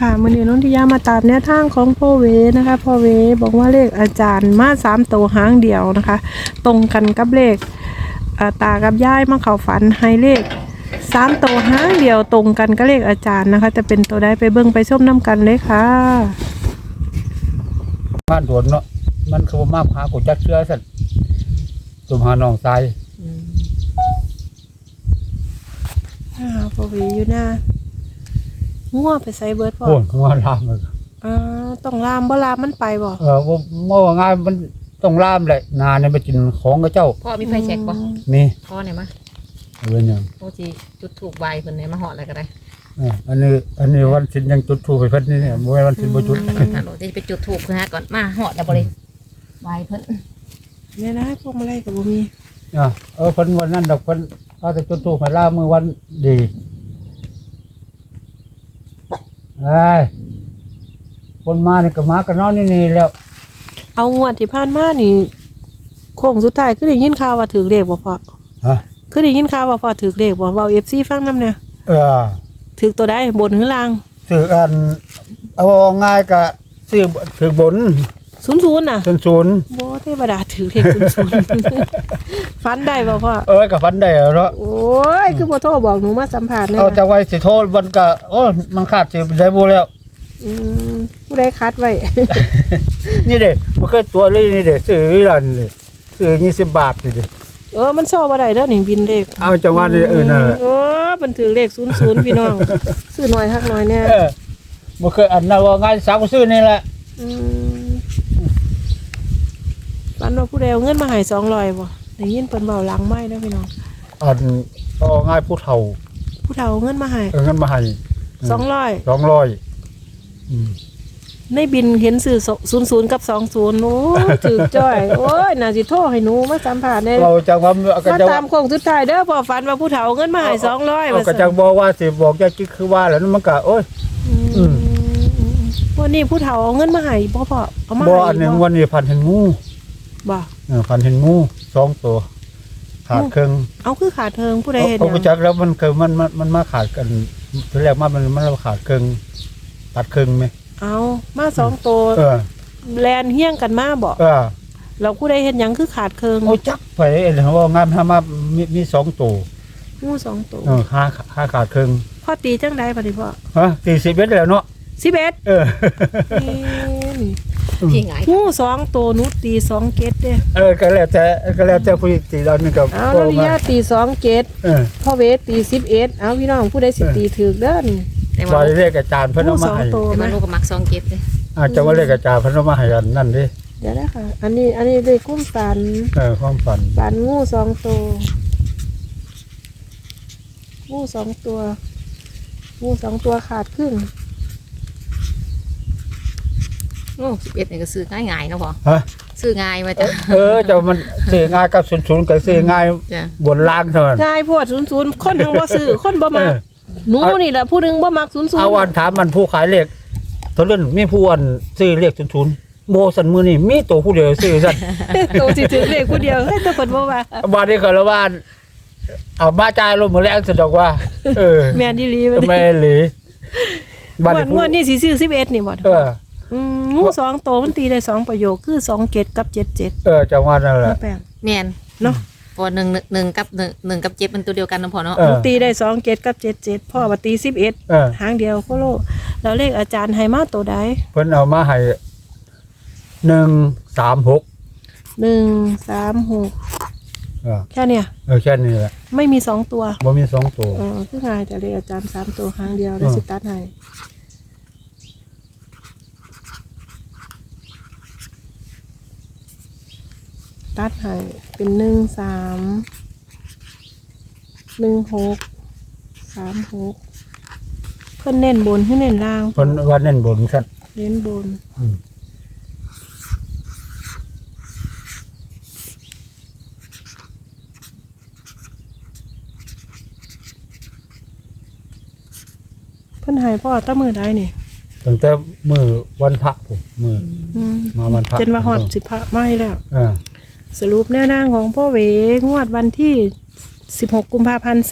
ค่ะมือนี้น้องทิยามาตามแนวทางของพ่อเวนะคะพ่อเวบอกว่าเลขอาจารย์มาสามตัวหางเดียวนะคะ ตรงกันกับเลขอ่าตากับยายมาเข้าฝันให้เลขสามตัวหางเดียวตรงกันกับเลขอาจารย์นะคะ จะเป็นตัวใดไปเบิ่งไปชมน้ำกันเลยค่ะบ้านโดนเนาะมันคือมาพากูจักเชื้อสั่นตุมหาน้องทรายอ่าพ่อเวอยู่หน้า ง่วไปใส่เบิร์ดบ่โอ้ยหัวลามเลยอ่าต้องลามบ่ลามมันไปบ่เออว่าเมื่อว่าง่ายมันต้องลามแหละนานเนี่ยไปกินของกับเจ้าพ่อมีไฟแช็กบ่นี่พ่อเนี่ยมาเป็นหยังโอ้จีจุดถูกใบเพิ่นเนี่ยมาหอดอะไรก็ได้เอออันนี้อันนี้วันสินยังจุดถูกไปเพิ่นนี่เนี่ยบ่แม่นวันสินบ่จุดฮัลโหลจะไปจุดถูกคือฮะก่อนมาหอดแล้วบ่เลยใบเพิ่นเนี่ยนะพวกมาไล่กับบ่มีอะเออเพิ่นวันนั้นดอกเพิ่นเอาแต่จุดถูกให้ลามือวันดี ไอ้ยคนมานี่ก็มากันนอนนี่นี่แล้วเอางวดที่ผ่านมานี่โค้งสุดท้ายคือได้ยินข่าวว่าถือเลขบ่พอฮะคือได้ยินข่าวว่าพอถือเลขบ่เว้า FC ฟังนำเนี่ยเออถือตัวใดบนหรือล่าง ซื้ออัน เอาง่ายก็ซื้อถือบน 00น่ะศูนย์ศูนย์บ่เทวดาถือเลข00ฟันได้บ่พ่อเอ้ยกับฟันได้แล้วเนาะโอ้ยคือบ่โทรบอกหนูมาสัมภาษณ์แน่เอาจะไว้สิโทษมันก็โอ้ยมันขาดสิได้บ่แล้วอืมผู้ใดคัดไว้ นี่เด้มันเคยตัวเลยนี่เด้ซื้อร้านนี่ซื้อ20บาทนี่เด้เออ มันโซ่บ่ได้เด้อนี่บินเลข เอาจังหวะนี้เออนั่นแหละเออมันถือเลข00พี่น้องซื้อหน่อยฮักหน่อยแน่เออบ่เคยอันนั้นว่าง่ายสาวก็ซื้อนี่แหละอืม ปันว่าผู้ใดเอาเงินมาให้สองร้อยบ่ได้ยินเพิ่นเบาหลังไม้นะพี่น้อง อันเอาง่ายผู้เฒ่าผู้เฒ่าเอาเงินมาให้เอาเงินมาให้สองร้อย200อืมในบินเห็นสื่อศูนย์ศูนย์กับสองศูนย์โอ้ถือจ้อย โอ้ยน่าสิโทรให้หนูมาสัมผัสเนี่ยเราจังว่าก็มาจะตามโค้งสุดท้ายเด้อพอฝันว่าผู้เฒ่าเอาเงินมาให้สองร้อยเอาก็จังบอกว่าสิบอกจะคิดคือว่าแล้วมันก็โอ้ย อืมวันนี้ผู้เฒ่าเอาเงินมาให้บ่พอเอามาบ่ให้อันหนึงบ่วันนี้พันเห็นงู บ่เออพันเห็นงูสองตัว ขาดครึ่งเอาคือขาดเทิงผู้ใดเห็นเขาหไปยังจักแล้วมันคือมันมันมันมาขาดกันทีแรกมามันมันขาดครึ่งตัดครึ่งไหมเอามาสองตัวเออแลนเฮี้ยงกันมาบ่เออเราผู้ใดเห็นหยังคือขาดเคิงโอ้จักไปเห็นว่างานทำมามีมีสองตัวงูสองตัวเออห้าห้าขาดครึ่งพ่อตีจังไดบัดนี้พ่อฮะสี่สิบเอ็ดแล้วเนาะ11เออนี่ ที่ไงงูสองตัวหนูตีสองเกตเด้เออก็แล้วแต่ก็แล้วแต่ผู้ตีเรานี่กับเอาแล้วนี่ยาตีสองเกตเออพ่อเวทตีสิบเอ็ดเอาพี่น้องผู้ใดสิตีถือเด้อนี่แต่ว่าว่าเรียกอาจารย์เพิ่นงูเอาสมาองให้ตัวแต่ไหมว่าลูกก็มักซองเก็บเลยอาจจะว่าเรียกอาจารย์เพิ่นเอามาให้อันนั่นดิเดี๋ยวนะค่ะอันนี้อันนี้เลยกุ้มปันเออความฝันปันงูสองตัวงูสองตัวงูสองตัวขาดครึ่ง โอ้สิบเอ็ดนี่ก็ซื้อง่ายๆเนาะพ่อฮะ ซื้อง่ายมาจ้ะเออแต่มันซื้อง่ายกับศูนย์ศูนย์ก็ซื้อง่ายจ้ะบนล่างเท่านั้น ง่ายพวดศูนย์ศูนย์คนทั้งบ่ซื้อคนบ่เอมักอหนูนี่แหละผู้หนึงบ่มักศูนย์ศูนเอาย์วันถามมันผู้ขายเลขตัวเล่นมีผู้อันซื้อเลขศูนย์ศูนย์โบสันมือนี่มีตัวผู้เดียวซื้อสัน ตัวสิถือเลขผู้เดียวเฮ้ยแต่เพิ่นบ่ว่าบ้านนี้ก็ละบ้านเอามาจ่ายลงมือแรงสะดอกว่า เออแม่นดีหลีบัดไม่นี้หลีบ้านงวดงวดนี่สิซื้อ11นี่บ่เอออืม งูสองตัวมันตีได้สองประโยคคือสองเกตกับเจ็ดเจ็ดเออจังหวัดนั่นแหละแปลงแม่นเนาะพอหนึ่งหนึ่งกับหนึ่งหนึ่งกับเจ็ดมันตัวเดียวกันเนาะพ่อเนาะเออ ตีได้สองเกตกับเจ็ดเจ็ดพ่อว่าตีสิบเอ็ดเออหางเดียวโคโลแล้วเลขอาจารย์ให้มาตัวใดเพิ่นเอามาให้หนึ่งสามหกหนึ่งสามหกเออแค่เนี้ยเออแค่นี้แหละไม่มีสองตัวบ่มีสองตัว เออคือง่ายแต่เลขอาจารย์สามตัวหางเดียวได้อืมสิตัดให้ ตัดให้เป็นหนึ่งสามหนึ่งหกสามหกเพิ่นเน้นบนขึ้นเน้นล่างเพิ่นว่าเน้นบนซั่นเน้นบนอืมเพิ่นให้พ่อตั้งมือได้นี่ตั้งแต่มือวันพระผมมืออืมมาวันพระเจนว่าฮอดสิบพระไม่แล้ว เออ สรุปแนวทางของพ่อเวงวดวันที่ 16 กุมภาพันธ์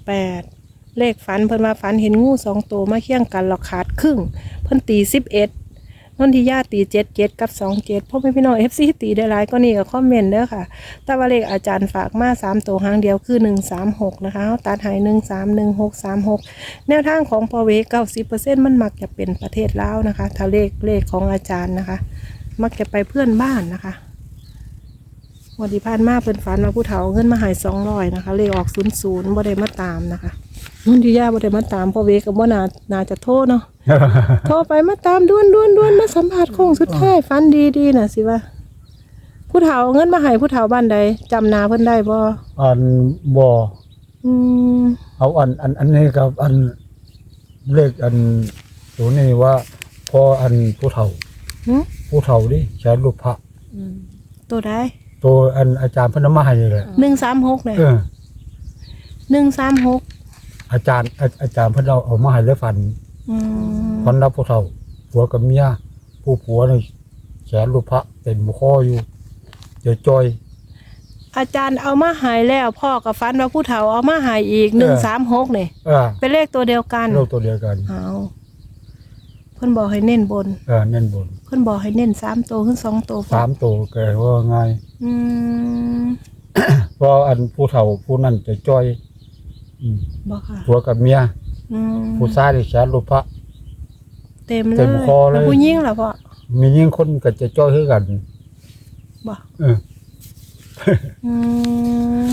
2568 เลขฝันเพิ่นว่าฝันเห็นงูสองตัวมาเคี่ยงกันหลอกขาดครึ่ง เพิ่นตีสิบเอ็ดนนทิยาตีเจ็ดเจ็ดกับสองเจ็ดพ่อแม่พี่น้องเอฟซีตีได้หลายก็นี่ก็คอมเมนต์เด้อค่ะ แต่ว่าเลขอาจารย์ฝากมาสามตัวหางเดียวคือหนึ่งสามหกนะคะเอาตัดหายหนึ่งสามหนึ่งหกสามหกแนวทางของพอเวก้าสิบเปอร์เซ็นต์มันมักจะเป็นประเทศลาวนะคะ ถ้าเลขเลขของอาจารย์นะคะ มักจะไปเพื่อนบ้านนะคะ วันที่ผ่านมาเพิ่นฝันว่าผู้เฒ่าเอาเงินมาใหายสองร้อยนะคะ เลขออกศูนย์ศูนย์บ่ได้มาตามนะคะนุ่นที่ย่าบ่ได้มาตามพ่อเวกับบ่นานาจะโทษเนาะ โทรไปมาตามด่วนด่วนด่วนมาสัมผัสโค้งสุดท้ายฝันดีดีน่ะสิว่า ผู้เฒ่าเอาเงินมาให้ผู้เฒ่าบ้านใดจำหนาเพิ่นได้บ่อันบ่อืมเอาอันอันอันนี้กับอันเลขอันตัวนี้ว่าพออันผู้เฒ่าหึผู้เฒ่าดิแขนรูปพระอืมตัวใด ตัวอันอาจารย์เพนเอามาให้เลยหนึ่งสามหกเนี่ยเออ หนึ่งสามหกอาจารย์อาอาจารย์เพิ่นเอาเอามาให้เลยฟันอืมฟันรับผู้เฒ่าผัวกับเมียผู้ผัวนี่แขนรูปพระเต็มคออยู่เดี๋ยวจอย อาจารย์เอามาใหายแล้วพ่อกับฟันว่าผู้เฒ่าเอามาใหายอีกหนึ่งสามหกเนี่ยเออเป็นเลขตัวเดียวกันโลกตัวเดียวกัน เอา เพิ่นบอกให้เน้นบน เออเน้นบนเพิ่นบอกให้เน้นสามตัวขึ้นสองตัวสามตัวแกว่าไงอืมเพราะอันผู้เฒ่าผู้นั้นจะจอยอืมบอกค่ะผัวกับเมียอืมผู้ชายที่แขนรูปพระ เต็มเลเต็ยมคอเลย แล้วผู้หญิงล่ะพ่อมียิ่งคนก็จะจ้อยคือกัน บอกเออ อืม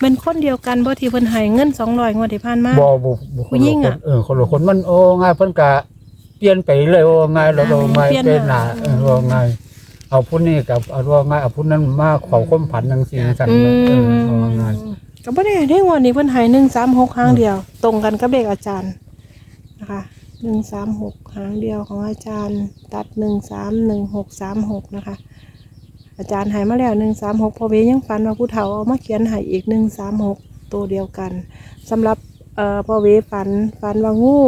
เป็นคนเดียวกันบ่ที่เพิ่นให้เงิน200งวดที่ผ่านมา บ่บ่บ่ผู้หญิงอะ เออคนละคนมันโอ้ง่ายเพิ่นก็ เปลี่ยนไปเลยโอ้ง่ายแล้วโอ้ง่ายเปลี่ยนเป็นหน้าหน้าเออโอ้ง่ายเอาผู้นี้กับเอาว่าง่ายเอาผู้นั้นมาเข้าความผันจังซี่ซั่นอืเออมเอาง่ายก็บ่ได้ได้งวดนี้เพิ่นให้136หางเดียว ตรงกันกับเลขอาจารย์นะคะ136หางเดียวของอาจารย์ตัด131636นะคะ อาจารย์ให้มาแล้ว136พอเวยังฝันว่าผู้เฒ่าเอามาเขียนให้อีก136ตัวเดียวกันสำหรับเอ่อพอเวฝันฝันว่างู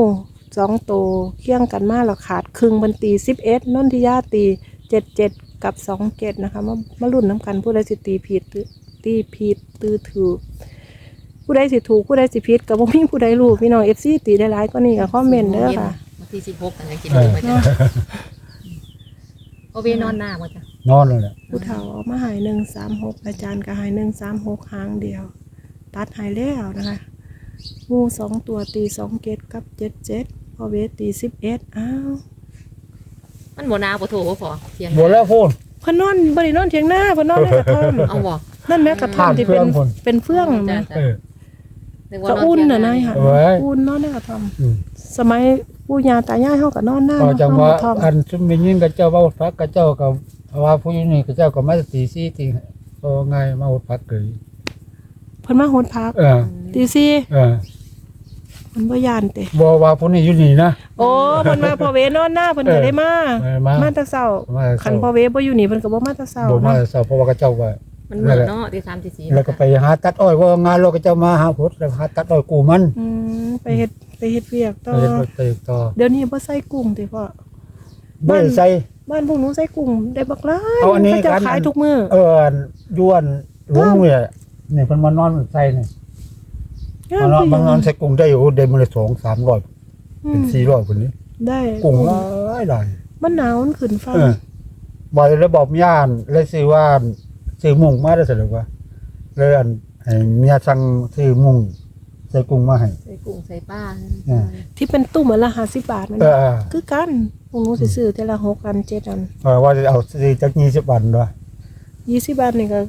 สองตัวเคี่ยงกันมาแล้วขาดครึ่งบันตี11นนทิยาตี77กับ27นะคะมามาลุ้นน้ำกันผู้ใดสิตีผิดหรือตีผิดตือถือผู้ใดสิถูกผู้ใดสิผิดกับบ่มีผู้ใดรู้พี่น้อง FC ตีได้หลายก็นี่ก็คอมเมนต์เด้อค่ะวันที่สิบหกกันยังกินดูมาจ้ะโอเวนอนหน้ามาจ้ะนอนนั่นแหละผู้เฒ่าเอามาใหายหนึ่งสามหกอาจารย์ก็ใหายหนึ่งสามหกหางเดียว ตัดใหายแล้วนะคะงูสองตัวตีสองเกตกับเจ็ดเจ็ด พอเวทตีสิบเอ็ดอ้าวมันบ่นาบ่โถบ่พอเทียงบ่แล้วพูนเพิ่นนอนบริโนอนเถียงหน้าเพิ่นนอนในกระท่อมเอาบ่นั่นแม่กระท่อมที่เป็นผ่านเฟื่องพุ่นเป็นเฟื่องนะเออนึว่าก็นอุ่นเที่ยงน่ะนายค่ะเอาไว้อุ่นนอนในกระท่อมอืมสมัยปู่ย่าตายายเฮาก็นอนหน้าก็จังว่าเนาะกระท่อมอันซุมมียิ่งกับเจ้าเว้าพักกับเจ้าก็ว่าผู้นี้นี่กับเจ้าก็มาตีซี่ตีโอ้ง่ายมาหดพักเกยเพิ่นมาโหดพักเออตีสี่ เออเพิ่นบ่ย่านเตะบ่ว่าผู้นี้อยู่นี่นะ โอ้เพิ่นว่าพอเวนอนหน้าเพิ่นก็ได้มาเออมามาแต่เช้ามาคันพ่อเวบ่อยู่นี่เพิ่นก็บ่มาแต่เช้าบ่มาเนาะเสาเพราะว่าเขาเจ้าว่า มันเหมือนเนาะที่สามที่สี่แล้วก็ไปหาตัดอ้อยว่างานเราก็จะมาหาพดแล้วหาตัดอ้อยกูมันอืมไปเฮ็ดไปเฮ็ดเวียกต่อไปเฮ็ดไปต่อเดี๋ยวนี้บ่ใส่กุ้งติพ่อบ่ได้ใส่ บ้านพวกหนูใส่กุ้งได้บักหลายเอาอันนี้เขาจะกัน ขายทุกมื้อเอออันยวนลุงเนี่ยนี่เพิ่นมานอนใส่นี่งา มมานอนคือหมายังนอนใส่กุ้งได้โอ้ได้มื้อละ2 300อืเป็นม400พุ่นนี้ได้กุ้งหลายหลายมันหนาวมันขึ้นฟ้าเออบ่ได้ระบบย่านเลยสิว่าซื้อมุ้งมาได้ซะแล้วว่าเลยอันให้เมียสั่งซื้อมุ้งใส่กุ้งมาให้ใส่กุ้งใส่ปลาอ่าที่เป็นตุ้มอันละ50บาทมันเออเออคือกันพวกหนูสิซื้อแต่ละ6อัน7อันเออว่าจะเอาซื้อจัก20บาทด้วย20บาทนี่ก็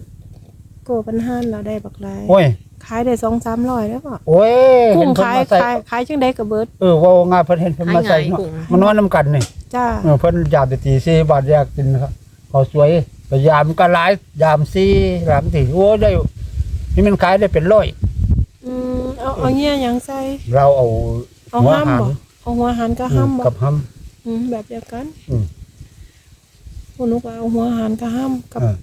โกปันห้านเราได้บักหลายโอ้ย ขายได้2-300แล้วพ่อโอ้ยกุ้งเห็นเพิ่นขายมาใส่ขายขายจังได๋ก็เบิด เออเว่างานเพิ่นเห็นเพิ่นมาใส่เนาะมันนอนนํกันนี่จ้า เออเพิ่นยามไปตีซีบาทแยกกินครับเขาสวยไปยามก็หลายยามซียามตีโอ้ได้นี่มันขายได้เป็นร้อย อืมเอาเอาเงี้ยหยังใส่ เราเอาเอาหัวห้ามหางบ่เอาหัวหันก็อืห้ามมบ่กับห้อืมแบบเดียวกันอืม พวกหนูก็เอาหัวหันก็ห้ามำกับเออ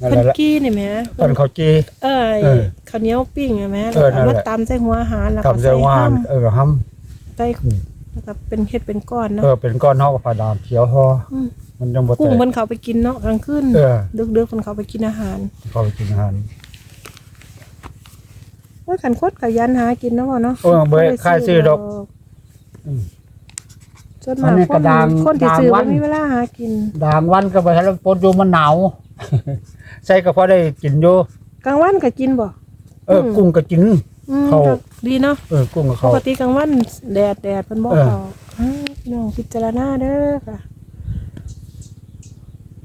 นั่นเพิ่นแหละกี้นี่แหมเพิ่นเขาจี เอ้ยเออข้าวเหนียวปิ้งใช่ไหมเออนั่แล้วนมาแหละ ตำใส่หัวหันแล้วก็ทำใจใส่ว่าห้ามเออห้ำใส่อืมแล้วก็เป็นเฮ็ดเป็นก้อนเอเนาะอเป็นก้อนเฮากับปลาดามเขียวฮอม มันยังบ่แตกุ้งกมันเขาไปกินเนาะกลางคืนเออ ดึกๆมันเขาไปกินอาหารเขาไปกินอาหารว่าขันคดขยันหากินเนาะพ่อเนาะเออเบยค่ายซื้อดอก อืมส่วนมากอันนี้คกระนดางคนที่ซื้อดางวับ่น มีเวลาหากิน ด่างวันก็ไปทะเลปนอยู่มันหนาว ใส่ก็พอได้กินอยู่กลางวันก็กินบ่ เอออม กุ้งก็กิน อืมเขาก็ดีเนาะ เออกุ้งกับปเขา กติกลางวันแดดแดดเพิ่นบ่เออ เข้าอืมพี่น้องพิจารณาเด้อค่ะ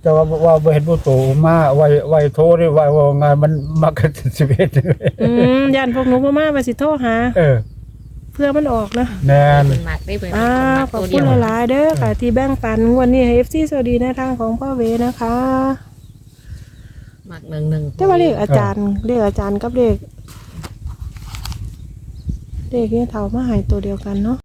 จะว่าว่าบ่เห็นผู้โตมาไว้ไว้โทรนี่ว่าว่าไงมันมักจะสิบเอ็ดอืมย่านพวกหนูบ่มาว่าสิโทรหา เออเพื่อมันออกนะแน่นเพิ่นมักได้เพิ่นอ่ามักขอบตัวคุเดียณวหลายๆเด้อค่ะ ที่แบ่งปันงวดนี้ให้ FC สวัสดีในทางของพ่อเวนะคะ มักหนึ่งหนึ่งแต่ว่าเลขอาจารย์เลขอาจารย์กับเลขเลขเนี่ยเท่ามาใหายตัวเดียวกันเนาะ